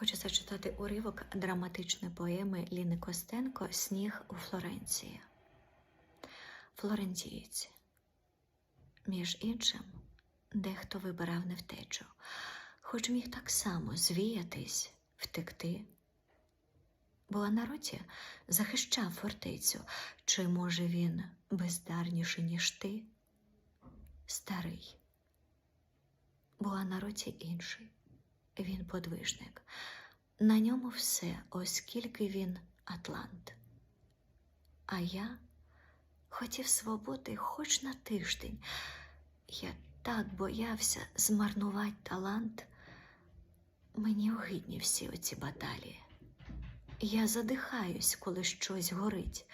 Хочу зачитати уривок драматичної поеми Ліни Костенко Сніг у Флоренції. Флорентієць. Між іншим, дехто вибирав невтечу, хоч міг так само звіятись, втекти. Бо Анароті захищав фортецю, чи може він бездарніший, ніж ти? Старий. Бо Анароті інший. Він подвижник. На ньому все, оскільки він Атлант. А я хотів свободи хоч на тиждень. Я так боявся змарнувати талант. Мені огидні всі оці баталії. Я задихаюсь, коли щось горить.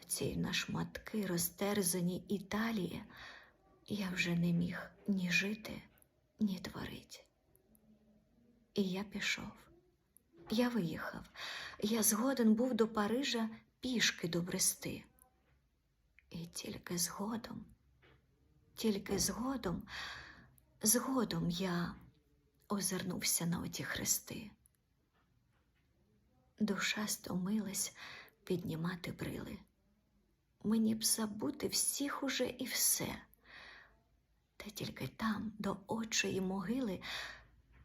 В цій на шматки розтерзаній Італії я вже не міг ні жити, ні творить. І я пішов. Я виїхав. Я згоден був до Парижа пішки добрести. І тільки згодом, тільки згодом, згодом я озирнувся на оті хрести. Душа стомилась піднімати брили. Мені б забути всіх уже і все. Та тільки там, до очої могили,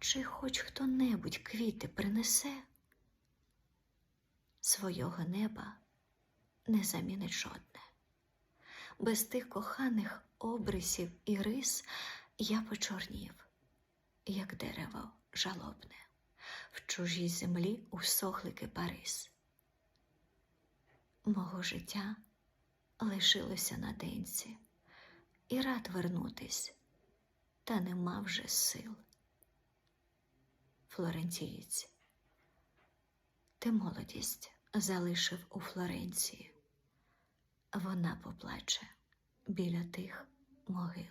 чи хоч хто-небудь квіти принесе, свого неба не замінить жодне. Без тих коханих обрисів і рис я почорнів, як дерево жалобне, в чужій землі усохли кипарис. Мого життя лишилося на денці, і рад вернутись, та нема вже сил. Флорентієць, ти молодість залишив у Флоренції. Вона поплаче біля тих могил.